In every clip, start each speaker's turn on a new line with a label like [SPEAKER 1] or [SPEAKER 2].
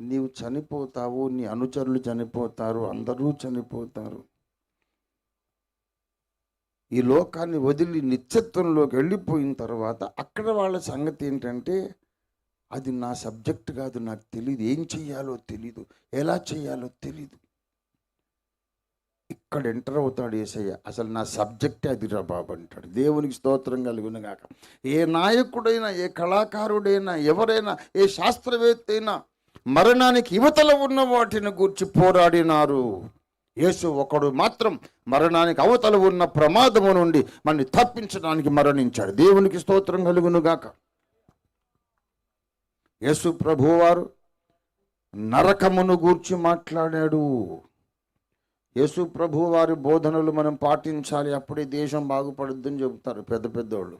[SPEAKER 1] నీవు చనిపోతావు నీ అనుచరులు చనిపోతారు అందరూ చనిపోతారు. ఈ లోకాన్ని వదిలి నిత్యత్వంలోకి వెళ్ళిపోయిన తర్వాత అక్కడ వాళ్ళ సంగతి ఏంటంటే అది నా సబ్జెక్ట్ కాదు నాకు తెలియదు ఏం చెయ్యాలో తెలీదు. ఎలా చేయాలో తెలీదు. ఇక్కడ ఎంటర్ అవుతాడు ఏసయ్య. అసలు నా సబ్జెక్టే అది రా బాబు అంటాడు. దేవునికి స్తోత్రం కలుగునుగాక ఏ నాయకుడైనా ఏ కళాకారుడైనా ఎవరైనా ఏ శాస్త్రవేత్త అయినా మరణానికి యువతల ఉన్న వాటిని గూర్చి పోరాడినారు. యేసు ఒకడు మాత్రం మరణానికి అవతల ఉన్న ప్రమాదము నుండి మనని తప్పించడానికి మరణించాడు. దేవునికి స్తోత్రం కలుగునుగాక యేసు ప్రభువారు నరకమును గూర్చి మాట్లాడాడు. యేసు ప్రభు వారి బోధనలు మనం పాటించాలి. అప్పుడే దేశం బాగుపడుద్దని చెబుతారు పెద్ద పెద్దోళ్ళు.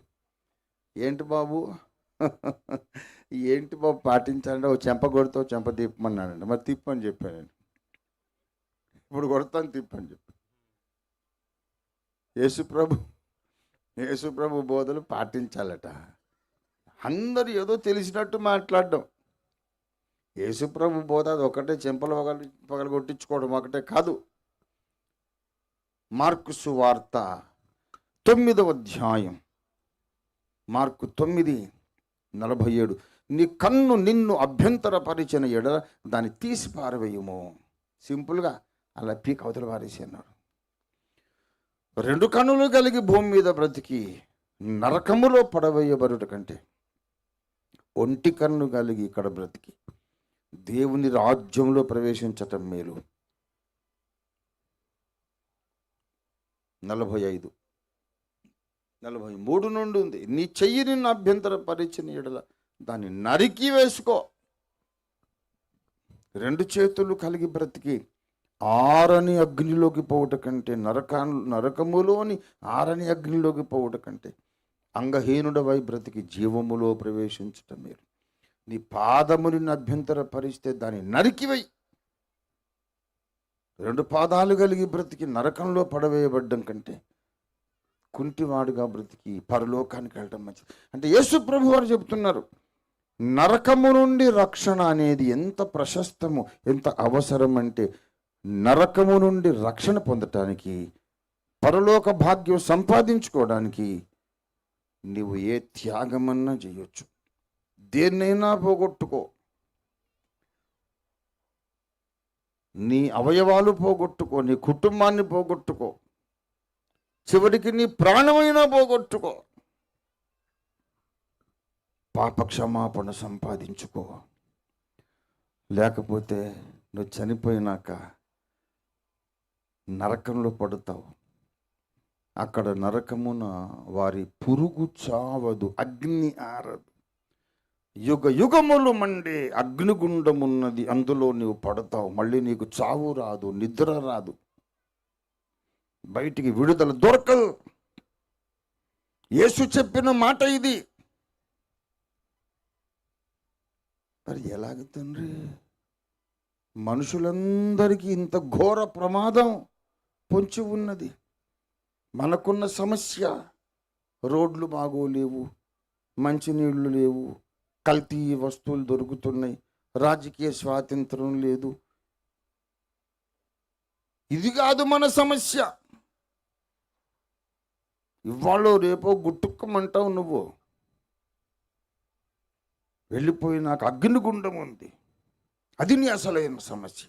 [SPEAKER 1] ఏంటి బాబు? ఏంటి బాబు పాటించాలంటే ఓ చెంప కొడుతావు చెంప తిప్పమన్నానండి మరి తిప్పని చెప్పాను ఇప్పుడు కొడతాను తిప్పని చెప్పాను యేసుప్రభు యేసుప్రభు బోధలు పాటించాలట. అందరు ఏదో తెలిసినట్టు మాట్లాడడం. యేసుప్రభు బోధ అది ఒకటే చెంపలు పగల పగల కొట్టించుకోవడం ఒకటే కాదు. మార్కు సువార్త తొమ్మిదవ అధ్యాయం. మార్కు తొమ్మిది. నలభై ఏడు నీ కన్ను నిన్ను అభ్యంతరపరిచిన ఎడ దాన్ని తీసి పారవేయము. సింపుల్గా అలా పీక్ అవతల పారేసి అన్నాడు. రెండు కన్నులు కలిగి భూమి మీద బ్రతికి నరకములో పడవేయబడుట కంటే ఒంటి కన్ను కలిగి ఇక్కడ బ్రతికి దేవుని రాజ్యంలో ప్రవేశించటం మేలు. నలభై ఐదు నలభై మూడు నుండి ఉంది. నీ చెయ్యి నిన్ను అభ్యంతరపరిచిన ఎడల దాన్ని నరికి వేసుకో. రెండు చేతులు కలిగి బ్రతికి ఆరని అగ్నిలోకి పోవట కంటే నరకా నరకములోని ఆరని అగ్నిలోకి పోవట కంటే అంగహీనుడవై బ్రతికి జీవములో ప్రవేశించటం మీరు నీ పాదముని అభ్యంతర పరిస్తే దాన్ని నరికివై రెండు పాదాలు కలిగి బ్రతికి నరకంలో పడవేయబడ్డం కంటే కుంటివాడుగా బ్రతికి పరలోకానికి వెళ్ళడం మంచిది. అంటే యేసు ప్రభు వారు చెబుతున్నారు నరకము నుండి రక్షణ అనేది ఎంత ప్రశస్తము ఎంత అవసరం అంటే నరకము నుండి రక్షణ పొందటానికి పరలోక భాగ్యం సంపాదించుకోవడానికి నీవు ఏ త్యాగమన్నా చేయొచ్చు. దేన్నైనా పోగొట్టుకో. నీ అవయవాలు పోగొట్టుకో నీ కుటుంబాన్ని పోగొట్టుకో. చివరికి నీ ప్రాణమైనా పోగొట్టుకో. పాప క్షమాపణ సంపాదించుకో. లేకపోతే నువ్వు చనిపోయినాక నరకంలో పడతావు. అక్కడ నరకమున వారి పురుగు చావదు అగ్ని ఆరదు. యుగ యుగములు మండే అగ్నిగుండమున్నది అందులో నీవు పడతావు. మళ్ళీ నీకు చావు రాదు నిద్ర రాదు. బయటికి విడుదల దొరకదు. యేసు చెప్పిన మాట ఇది. మరి ఎలాగ తండ్రి? మనుషులందరికీ ఇంత ఘోర ప్రమాదం పొంచి ఉన్నది. మనకున్న సమస్య రోడ్లు బాగోలేవు మంచినీళ్ళు లేవు కల్తీ వస్తువులు దొరుకుతున్నాయి రాజకీయ స్వాతంత్రం లేదు. ఇది కాదు మన సమస్య. ఇవాళ రేపో గుట్టుక్కమంటావు నువ్వు. వెళ్ళిపోయి నాకు అగ్నిగుండం ఉంది. అది నీ అసలైన సమస్య.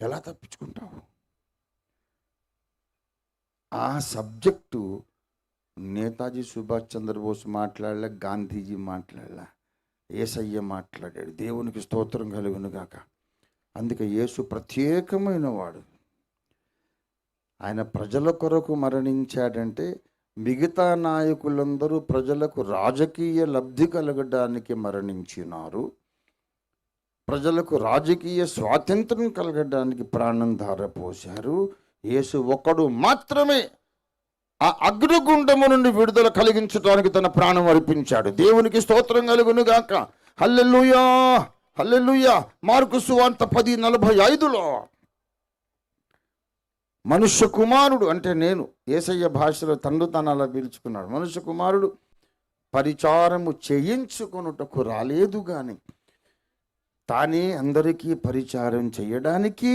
[SPEAKER 1] ఎలా తప్పించుకుంటావు? ఆ సబ్జెక్టు నేతాజీ సుభాష్ చంద్రబోస్ మాట్లాడలే గాంధీజీ మాట్లాడలే ఏసయ్య మాట్లాడాడు. దేవునికి స్తోత్రం కలుగునుగాక అందుకే యేసు ప్రత్యేకమైన వాడు. ఆయన ప్రజల కొరకు మరణించాడంటే మిగతా నాయకులందరూ ప్రజలకు రాజకీయ లబ్ధి కలగడానికి మరణించినారు. ప్రజలకు రాజకీయ స్వాతంత్రం కలగడానికి ప్రాణం ధారపోశారు. యేసు ఒకడు మాత్రమే ఆ అగ్నిగుండము నుండి విడుదల కలిగించడానికి తన ప్రాణం అర్పించాడు. దేవునికి స్తోత్రం కలుగును గాక హల్లెలూయా! హల్లెలూయా! మార్కు సువార్త పది నలభై ఐదులో మనుష్య కుమారుడు అంటే నేను. ఏసయ్య భాషలో తండ్రి తన అలా పిలుచుకున్నాడు. మనుష్య కుమారుడు పరిచారము చేయించుకొనుటకు రాలేదు కానీ తానే అందరికీ పరిచారం చేయడానికి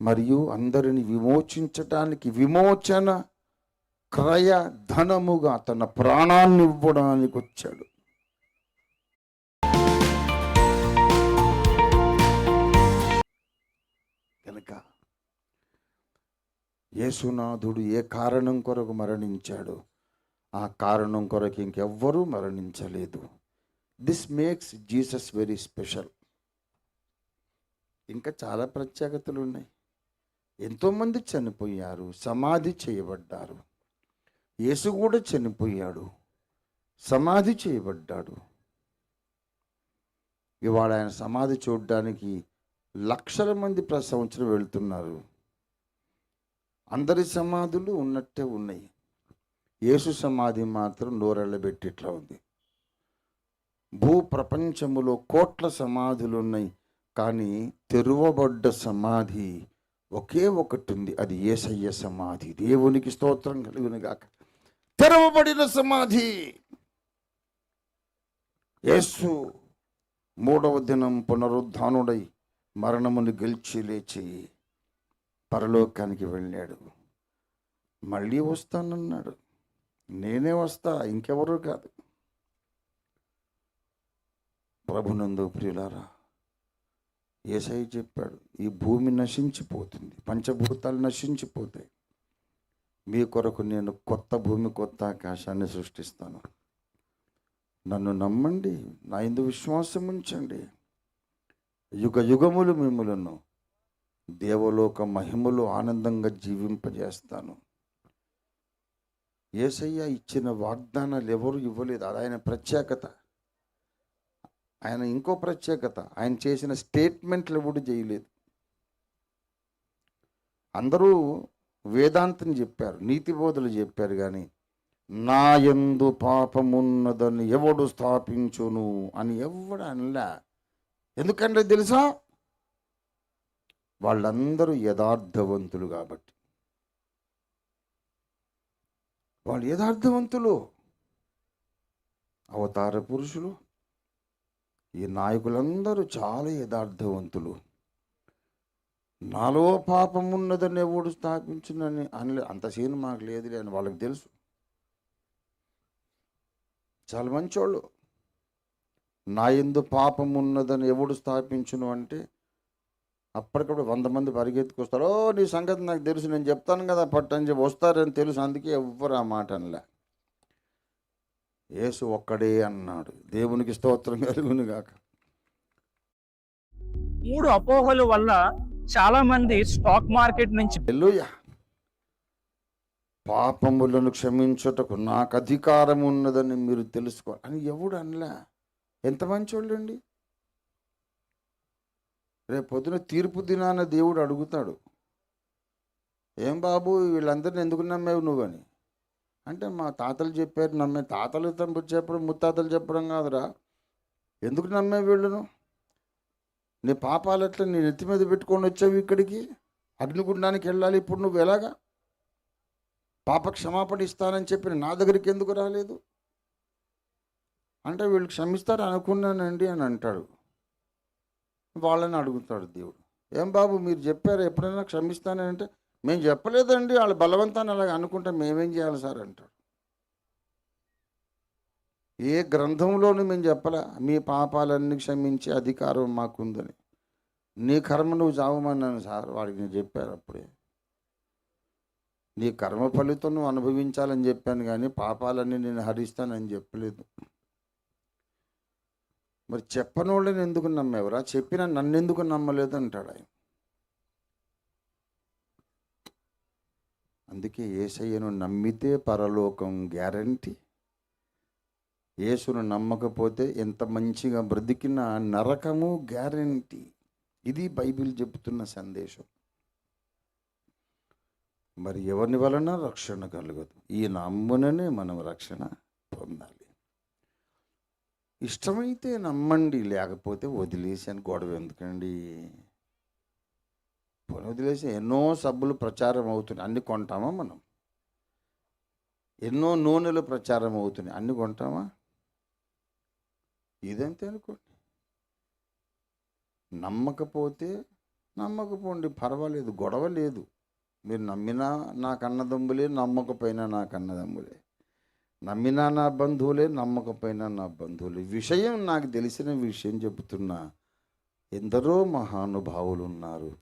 [SPEAKER 1] మరియు అందరిని విమోచించటానికి విమోచన క్రయ ధనముగా తన ప్రాణాన్ని ఇవ్వడానికి వచ్చాడు. కనుక యేసునాథుడు ఏ కారణం కొరకు మరణించాడు ఆ కారణం కొరకు ఇంకెవ్వరూ మరణించలేదు. This makes Jesus very special ఇంకా చాలా ప్రత్యేకతలు ఉన్నాయి. ఎంతోమంది చనిపోయారు సమాధి చేయబడ్డారు. యేసు కూడా చనిపోయాడు సమాధి చేయబడ్డాడు. ఇవాళ ఆయన సమాధి చూడడానికి లక్షల మంది ప్రతి సంవత్సరం వెళ్తున్నారు. అందరి సమాధులు ఉన్నట్టే ఉన్నాయి. యేసు సమాధి మాత్రం నోరెళ్ళబెట్టి ఇట్లా ఉంది. భూ ప్రపంచములో కోట్ల సమాధులు ఉన్నాయి. కానీ తెరువబడ్డ సమాధి ఒకే ఒకటి ఉంది. అది ఏసయ్య సమాధి. దేవునికి స్తోత్రం కలుగును తెరవబడిన సమాధి. యేసు మూడవ దినం పునరుద్ధానుడై మరణమును గెలిచి లేచి పరలోకానికి వెళ్ళాడు. మళ్ళీ వస్తానన్నాడు. నేనే వస్తా ఇంకెవరూ కాదు. ప్రభునందు ప్రియులారా ఏసై చెప్పాడు ఈ భూమి నశించిపోతుంది పంచభూతాలు నశించిపోతాయి. మీ కొరకు నేను కొత్త భూమి కొత్త ఆకాశాన్ని సృష్టిస్తాను. నన్ను నమ్మండి నా ఇందు విశ్వాసం ఉంచండి. యుగ యుగములు మిమ్మలను దేవలోక మహిమలు ఆనందంగా జీవింపజేస్తాను. ఏసయ్య ఇచ్చిన వాగ్దానాలు ఎవరు ఇవ్వలేదు. అది ఆయన ప్రత్యేకత. ఆయన ఇంకో ప్రత్యేకత. ఆయన చేసిన స్టేట్మెంట్లు ఎవడు చేయలేదు. అందరూ వేదాంతం చెప్పారు నీతి బోధలు చెప్పారు కానీ నా ఎందు పాపమున్నదని ఎవడు స్థాపించును అని ఎవడు అనలా. ఎందుకంటే తెలుసా? వాళ్ళందరూ యథార్థవంతులు కాబట్టి. వాళ్ళు యథార్థవంతులు. అవతార పురుషులు. ఈ నాయకులందరూ చాలా యథార్థవంతులు. నాలో పాపం ఉన్నదని ఎవడు స్థాపించునని అనలే. అంత సీన్ మాకు లేదులే అని వాళ్ళకి తెలుసు. చాలా మంచోళ్ళు. నా ఎందు పాపం ఉన్నదని ఎవడు స్థాపించును అంటే అప్పటికప్పుడు వంద మంది పరిగెత్తుకొస్తారు. ఓ నీ సంగతి నాకు తెలుసు నేను చెప్తాను కదా పట్టని చెప్పి వస్తారని తెలుసు అందుకే ఎవ్వరు ఆ మాట అనలే. యేసు ఒక్కడే అన్నాడు. దేవునికి స్తోత్రం కలుగును గాక.
[SPEAKER 2] మూడు అపోహల వల్ల చాలా మంది స్టాక్ మార్కెట్ నుంచి
[SPEAKER 1] పాపములను క్షమించుటకు నాకు అధికారం ఉన్నదని మీరు తెలుసుకో అని ఎవడు అనలే. ఎంత మంచోళ్ళండి? రేపు పొద్దున తీర్పు దినాన దేవుడు అడుగుతాడు. ఏం బాబు వీళ్ళందరిని ఎందుకు నమ్మేవు నువ్వని అంటే మా తాతలు చెప్పారు నమ్మే తాతలు తమ్ముడు చెప్పడం ముత్తాతలు చెప్పడం కాదురా. ఎందుకు నమ్మే వీళ్ళను? నీ పాపాలు ఎట్లా నీ నెత్తి మీద పెట్టుకొని వచ్చావు ఇక్కడికి? అగ్నిగుండానికి వెళ్ళాలి ఇప్పుడు నువ్వు ఎలాగా? పాప క్షమాపణ ఇస్తానని చెప్పి నా దగ్గరికి ఎందుకు రాలేదు? అంటే వీళ్ళు క్షమిస్తారు అనుకున్నానండి అని అంటాడు. వాళ్ళని అడుగుతాడు దేవుడు. ఏం బాబు మీరు చెప్పారు ఎప్పుడైనా క్షమిస్తానంటే మేము చెప్పలేదండి వాళ్ళు బలవంతాన్ని అలాగ అనుకుంటే మేమేం చేయాలి సార్ అంటాడు. ఏ గ్రంథంలోనూ మేము చెప్పలే మీ పాపాలన్నీ క్షమించే అధికారం మాకుందని. నీ కర్మ నువ్వు చావమన్నాను సార్ వాడికి నేను చెప్పారు అప్పుడే. నీ కర్మ ఫలితం నువ్వు అనుభవించాలని చెప్పాను కానీ పాపాలన్నీ నేను హరిస్తానని చెప్పలేదు. మరి చెప్పని వాళ్ళని ఎందుకు నమ్మేవరా? చెప్పిన నన్ను ఎందుకు నమ్మలేదు అంటాడు ఆయన. అందుకే ఏసయ్యను నమ్మితే పరలోకం గ్యారంటీ. యేసును నమ్మకపోతే ఎంత మంచిగా బ్రతికినా నరకము గ్యారంటీ. ఇది బైబిల్ చెబుతున్న సందేశం. మరి ఎవరిని వలన రక్షణ కలగదు? ఈ నమ్ముననే మనం రక్షణ పొందాలి. ఇష్టమైతే నమ్మండి లేకపోతే వదిలేసి అని గొడవ ఎందుకండి? వదిలేసి ఎన్నో సబ్బులు ప్రచారం అవుతున్నాయి అన్ని కొంటామా మనం? ఎన్నో నూనెలు ప్రచారం అవుతున్నాయి అన్ని కొంటామా? ఇదంతే అనుకోండి. నమ్మకపోతే నమ్మకపోండి పర్వాలేదు గొడవ లేదు. మీరు నమ్మినా నాకు అన్నదమ్ములే నమ్మకపోయినా నాకు అన్నదమ్ములే నమ్మినా నా బంధువులే నమ్మకపోయినా నా బంధువులే. విషయం నాకు తెలిసిన విషయం చెబుతున్నా ఎందరో మహానుభావులు ఉన్నారు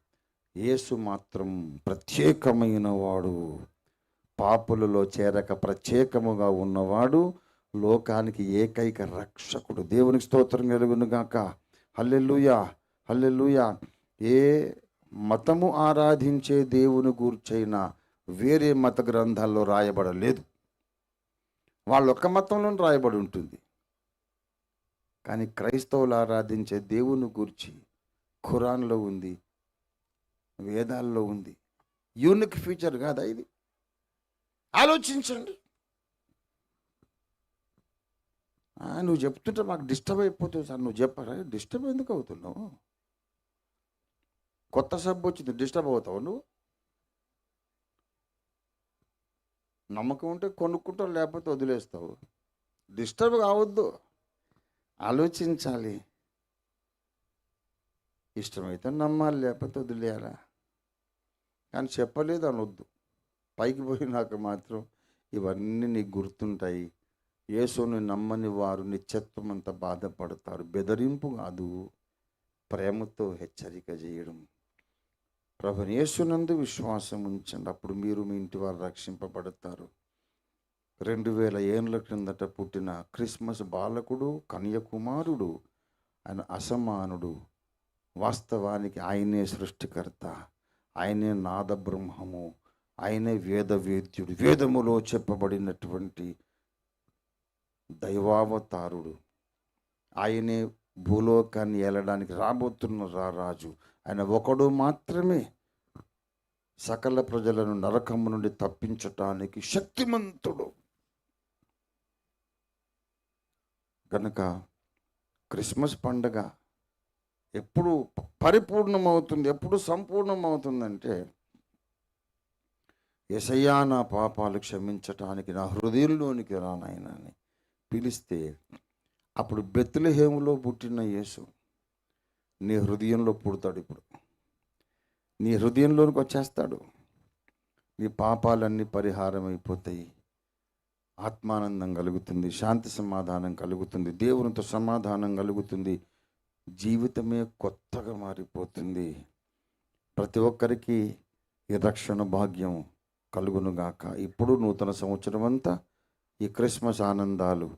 [SPEAKER 1] యేసు మాత్రం ప్రత్యేకమైన వాడు పాపులలో చేరక ప్రత్యేకముగా ఉన్నవాడు లోకానికి ఏకైక రక్షకుడు. దేవునికి స్తోత్రం కలుగును గాక. హల్లెలూయా. ఏ మతము ఆరాధించే దేవుని గూర్చైనా వేరే మత గ్రంథాల్లో రాయబడలేదు. వాళ్ళ ఒక్క మతంలో రాయబడి ఉంటుంది. కానీ క్రైస్తవులు ఆరాధించే దేవుని గూర్చి ఖురాన్లో ఉంది వేదాల్లో ఉంది. యూనిక్ ఫీచర్ కాదా ఇది? ఆలోచించండి. నువ్వు చెప్తుంటే మాకు డిస్టర్బ్ అయిపోతుంది సార్. నువ్వు చెప్పరా? డిస్టర్బ్ ఎందుకు అవుతున్నావు? కొత్త సబ్బు వచ్చింది డిస్టర్బ్ అవుతావు నువ్వు? నమ్మకం ఉంటే కొనుక్కుంటావు లేకపోతే వదిలేస్తావు. డిస్టర్బ్ కావద్దు. ఆలోచించాలి. ఇష్టమైతే నమ్మాలి లేకపోతే వదిలేయాలా? కానీ చెప్పలేదు అనొద్దు. పైకి పోయినాక మాత్రం ఇవన్నీ నీకు గుర్తుంటాయి. యేసుని నమ్మని వారు నిత్యత్వం అంత బాధపడతారు. బెదిరింపు కాదు. ప్రేమతో హెచ్చరిక చేయడం. ప్రభు యేసునందు విశ్వాసం ఉంచండి అప్పుడు మీరు మీ ఇంటి వారు రక్షింపబడతారు. రెండు వేల ఏళ్ళ క్రిందట పుట్టిన క్రిస్మస్ బాలకుడు కన్యకుమారుడు ఆయన అసమానుడు వాస్తవానికి ఆయనే సృష్టికర్త ఆయనే నాద బ్రహ్మము ఆయనే వేద వేద్యుడు వేదములో చెప్పబడినటువంటి దైవావతారుడు. ఆయనే భూలోకాన్ని ఏలడానికి రాబోతున్న రారాజు ఆయన ఒకడు మాత్రమే. సకల ప్రజలను నరకము నుండి తప్పించటానికి శక్తిమంతుడు. కనుక క్రిస్మస్ పండగ ఎప్పుడు పరిపూర్ణమవుతుంది ఎప్పుడు సంపూర్ణమవుతుందంటే ఎసయ్యా నా పాపాలు క్షమించటానికి నా హృదయంలోనికి రానాయనని పిలిస్తే అప్పుడు బెత్తులహేములో పుట్టిన యేసు నీ హృదయంలో పుడతాడు ఇప్పుడు. నీ హృదయంలోనికి వచ్చేస్తాడు. నీ పాపాలన్నీ పరిహారం అయిపోతాయి ఆత్మానందం కలుగుతుంది శాంతి సమాధానం కలుగుతుంది దేవునితో సమాధానం కలుగుతుంది జీవితమే కొత్తగా మారిపోతుంది. ప్రతి ఒక్కరికి ఈ రక్షణ భాగ్యం కలుగునుగాక. ఇప్పుడు నూతన సంవత్సరం అంతా ఈ క్రిస్మస్ ఆనందాలు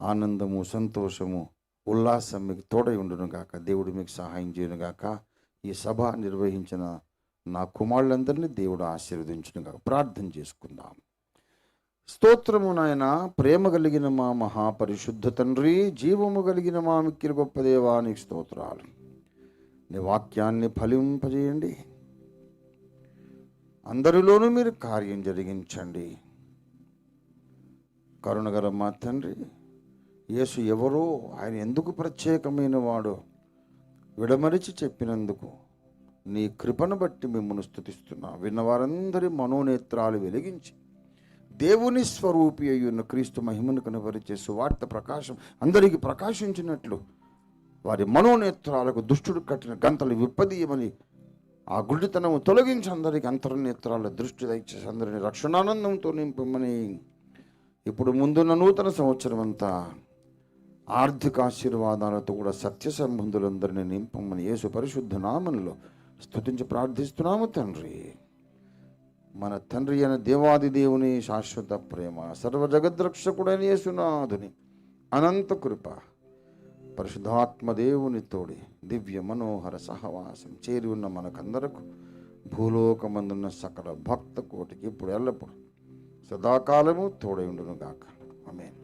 [SPEAKER 1] ఆనందము సంతోషము ఉల్లాసం మీకు తోడై ఉండునుగాక. దేవుడు మీకు సహాయం చేయనుగాక. ఈ సభ నిర్వహించిన నా కుమారులందరినీ దేవుడు ఆశీర్వదించునుగాక ప్రార్థన చేసుకుందాం. స్తోత్రము నాయన ప్రేమ కలిగిన మా మహాపరిశుద్ధ తండ్రి జీవము కలిగిన మా మిక్కిలి గొప్ప దేవానికి స్తోత్రాలు. నీ వాక్యాన్ని ఫలింపజేయండి. అందరిలోనూ మీరు కార్యం జరిగించండి. కరుణగల మా తండ్రి యేసు ఎవరో ఆయన ఎందుకు ప్రత్యేకమైన వాడో విడమరిచి చెప్పినందుకు నీ కృపను బట్టి మిమ్మల్ని స్థుతిస్తున్నా విన్నవారందరి మనోనేత్రాలు వెలిగించి దేవుని స్వరూపి అయ్యున్న క్రీస్తు మహిమను కనపరిచే సువార్త ప్రకాశం అందరికీ ప్రకాశించినట్లు వారి మనోనేత్రాలకు దుష్టుడు కట్టిన గంతలు విప్పదీయమని ఆ గుడ్డితనము తొలగించి అందరికి అంతర్నేత్రాల దృష్టి దయచేసి అందరిని రక్షణానందంతో నింపమని. ఇప్పుడు ముందున్న నూతన సంవత్సరం అంతా ఆర్థిక ఆశీర్వాదాలతో కూడా సత్య సంబంధులందరినీ నింపమని యేసు పరిశుద్ధ నామంలో స్థుతించి ప్రార్థిస్తున్నాము తండ్రి. మన తండ్రి అయిన దేవాది దేవుని శాశ్వత ప్రేమ సర్వ జగద్రక్షకుడైన యేసునాథుని అనంత కృప పరిశుద్ధాత్మ దేవుని తోడి దివ్య మనోహర సహవాసం చేరి ఉన్న మనకందరకు భూలోకమందున్న సకల భక్త కోటికి ఇప్పుడు ఎల్లప్పుడు సదాకాలము తోడై ఉండును గాక అమేన్